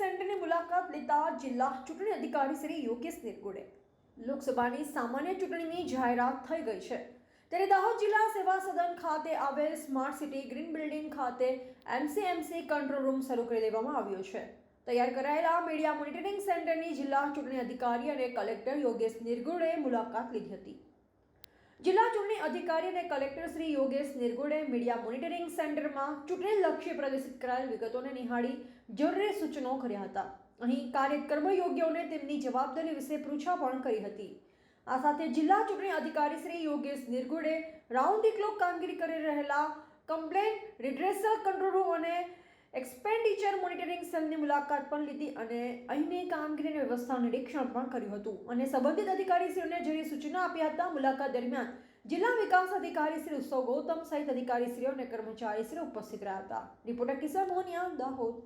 સેન્ટરની મુલાકાત લેતા જિલ્લા ચૂંટણી અધિકારી શ્રી યોગેશ નિરગુડે. લોકસભાની સામાન્ય ચૂંટણીની જાહેરાત થઈ ગઈ છે. ત્યારે દાહોદ જિલ્લા સેવા સદન ખાતે આવેલ સ્માર્ટ સિટી ગ્રીન બિલ્ડિંગ ખાતે એમસીએમસી કંટ્રોલ રૂમ શરૂ કરી દેવામાં આવ્યો છે. તૈયાર કરાયેલા મીડિયા મોનિટરિંગ સેન્ટરની જિલ્લા ચૂંટણી અધિકારી અને કલેક્ટર યોગેશ નિરગુડે મુલાકાત લીધી હતી. જિલ્લા ચૂંટણી અધિકારી અને collector Shri Yogesh Nirgude media monitoring સેન્ટરમાં ચૂંટણી લક્ષ્ય પ્રદર્શિત કરાયેલ વિગતોને નિહાળી જરૂરી સૂચનો કર્યા હતા. અહીં કાર્યક્રમ યોગ્યોને તેમની જવાબદારી વિશે પૂછાપણ કરી હતી. આ સાથે જિલ્લા ચૂંટણી અધિકારી Shri Yogesh Nirgude round the clock કામગીરી કરી રહેલા કમ્પ્લેન, રિડ્રેસલ કંટ્રોલ રૂમ અને એક્સપેન્ડિચર મોનિટરિંગ સેલની મુલાકાત પણ લીધી અને અહીંની કામગીરીની વ્યવસ્થાનું નિરીક્ષણ પણ કર્યું હતું. અને સંબંધિત અધિકારીશ્રીઓને જેની સૂચના આપ્યા હતા, મુલાકાત દરમિયાન જિલ્લા વિકાસ અધિકારી શ્રી ઉત્સવ ગૌતમ સહિત અધિકારીશ્રીઓ અને કર્મચારીશ્રીઓ ઉપસ્થિત રહ્યા હતા. રિપોર્ટર કિશન મોહનિયા, દાહોદ.